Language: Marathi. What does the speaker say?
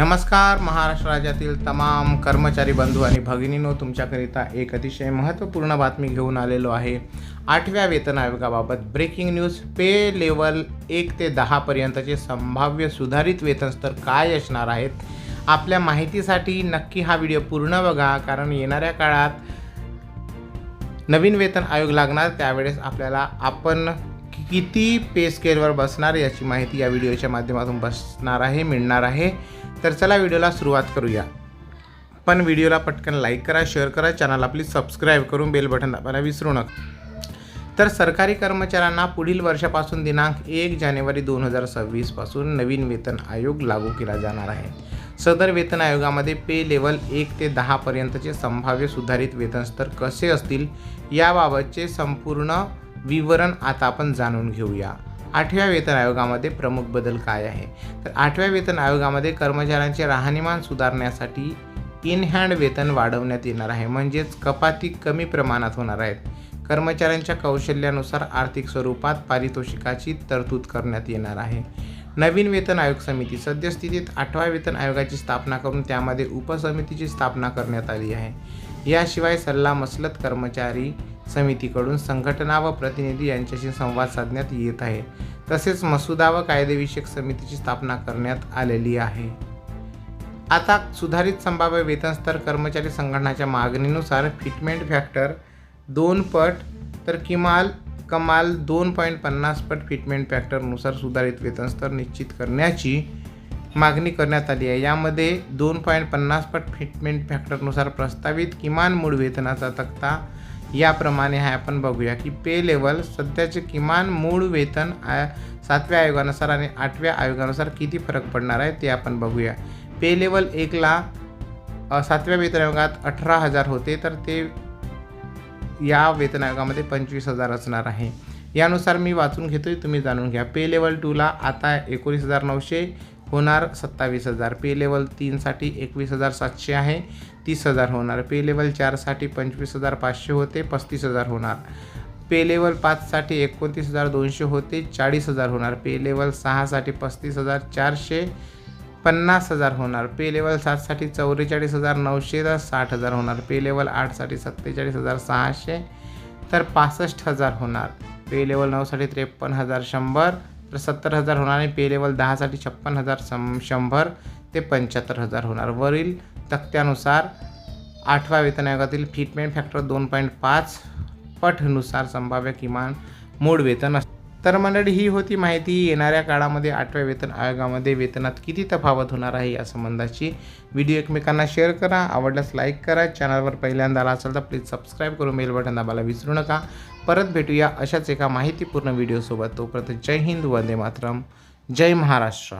नमस्कार महाराष्ट्र राज्यातील तमाम कर्मचारी बंधू आणि भगिनींनो तुमच्याकरिता एक अतिशय महत्त्वपूर्ण बातमी घेऊन आलेलो आहे. आठव्या वेतन आयोगाबाबत ब्रेकिंग न्यूज पे लेवल एक ते दहापर्यंतचे संभाव्य सुधारित वेतन स्तर काय असणार आहेत? आपल्या माहितीसाठी नक्की हा व्हिडिओ पूर्ण बघा कारण येणाऱ्या काळात नवीन वेतन आयोग लागणार त्यावेळेस आपल्याला आपण किती पे स्केलवर बसणार याची माहिती या व्हिडिओच्या माध्यमातून बसणार आहे मिळणार आहे. तर चला व्हिडिओला सुरुवात करूया. पण व्हिडिओला पटकन लाईक करा शेअर करा चॅनलला प्लीज सबस्क्राईब करून बेल बटन दाबायला विसरू नका. तर सरकारी कर्मचाऱ्यांना पुढील वर्षापासून दिनांक एक जानेवारी दोन हजार सव्वीसपासून नवीन वेतन आयोग लागू केला जाणार आहे. सदर वेतन आयोगामध्ये पे लेवल एक ते दहापर्यंतचे संभाव्य सुधारित वेतन स्तर कसे असतील याबाबतचे संपूर्ण विवरण आता आपण जाणून घेऊया. आठव्या वेतन आयोगामध्ये प्रमुख बदल काय आहे? तर आठव्या वेतन आयोगामध्ये कर्मचाऱ्यांचे राहणीमान सुधारण्यासाठी इन हँड वेतन वाढवण्यात येणार आहे. म्हणजेच कपाती कमी प्रमाणात होणार आहेत. कर्मचाऱ्यांच्या कौशल्यानुसार आर्थिक स्वरूपात पारितोषिकाची तरतूद करण्यात येणार आहे. नवीन वेतन आयोग समिती सद्यस्थितीत आठव्या वेतन आयोगाची स्थापना करून त्यामध्ये उपसमितीची स्थापना करण्यात आली आहे. याशिवाय सल्ला मसलत कर्मचारी समितीकडून संघटना व प्रतिनिधी यांच्याशी संवाद साधण्यात येत आहे. तसेच मसुदा व कायदेविषयक समितीची स्थापना करण्यात आलेली आहे. आता सुधारित संभाव्य वेतनस्तर कर्मचारी संघटनाच्या मागणीनुसार फिटमेंट फॅक्टर दोन पट तर किमाल कमाल दोन पॉईंट पन्नास पट फिटमेंट फॅक्टरनुसार सुधारित वेतन स्तर निश्चित करण्याची मागणी करण्यात आली आहे. यामध्ये दोन पॉईंट पन्नास पट फिटमेंट फॅक्टरनुसार प्रस्तावित किमान मूळ वेतनाचा तक्ता याप्रमाणे आहे. आपण बघूया की पे लेवल सध्याचे किमान मूळ वेतन आ सातव्या आयोगानुसार आणि आठव्या आयोगानुसार किती फरक पडणार आहे ते आपण बघूया. पे लेवल एकला सातव्या वेतन आयोगात अठरा हजार होते तर ते या वेतन पंचवीस हजार असणार आहे. यानुसार मी वाचून घेतोय तुम्ही जाणून घ्या. पे लेवल टूला आता एकोणीस हजार नऊशे होणार सत्तावीस हजार. पे लेवल तीनसाठी एकवीस हजार सातशे आहे तीस हजार होणार. पे लेवल चारसाठी पंचवीस हजार पाचशे होते पस्तीस हजार होणार. पे लेवल पाचसाठी एकोणतीस हजार दोनशे होते चाळीस हजार होणार. पे लेवल सहासाठी पस्तीस हजार चारशे पन्नास हजार होणार. पे लेवल सातसाठी चौवेचाळीस हजार नऊशे तर साठ हजार होणार. पे लेवल आठसाठी सत्तेचाळीस हजार सहाशे तर पासष्ट हजार होणार. पे लेवल नऊसाठी त्रेपन्न हजार शंभर तर सत्तर हजार होणार आणि पे लेवल दहासाठी छप्पन हजार सं शंभर ते पंच्याहत्तर हजार होणार. वरील तक्त्यानुसार आठव्या वेतन आयोगातील फिटमेंट फॅक्टर दोन पॉईंट पाच पटनुसार संभाव्य किमान मूळ वेतन असते तर मंडळी ही होती माहिती. येणाऱ्या काळामध्ये आठव्या वेतन आयोगामध्ये वेतनात किती तफावत होणार आहे या संबंधाची व्हिडिओ एकमेकांना शेअर करा. आवडल्यास लाईक करा. चॅनलवर पहिल्यांदा आला असेल तर प्लीज सबस्क्राईब करून बेल बटन दाबायला विसरू नका. परत भेटूया अशाच एका माहितीपूर्ण व्हिडिओसोबत. तोपर्यंत जय हिंद वंदे मातरम. जय महाराष्ट्र.